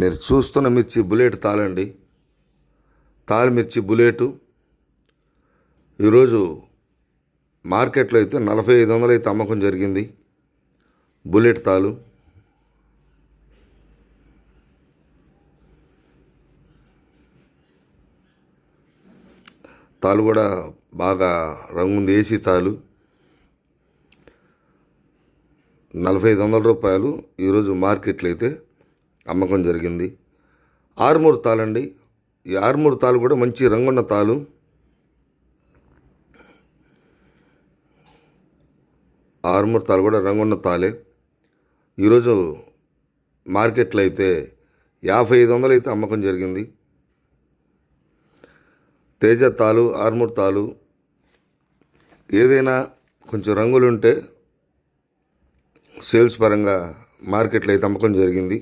మీరు చూస్తున్న మిర్చి బుల్లెట్ తాళండి. తాళి మిర్చి బుల్లెటు. ఈరోజు మార్కెట్లో అయితే నలభై ఐదు వందలు అయితే అమ్మకం జరిగింది. బుల్లెట్ తాలు తాలు కూడా బాగా రంగుంది ఏసీ తాలు నలభై ఐదు వందల రూపాయలు ఈరోజు మార్కెట్లో అయితే అమ్మకం జరిగింది. ఆరుమూరు తాళండి ఈ ఆరుమూరు తాలు కూడా మంచి రంగున్న తాలు. ఆరుమూరు తాలు కూడా రంగున్న తాలే. ఈరోజు మార్కెట్లో అయితే యాభై ఐదు వందలు అయితే అమ్మకం జరిగింది. తేజ తాలు ఆర్మూర్ తాలు. ఏదైనా కొంచెం రంగులుంటే సేల్స్ పరంగా మార్కెట్లో అయితే అమ్మకం జరిగింది.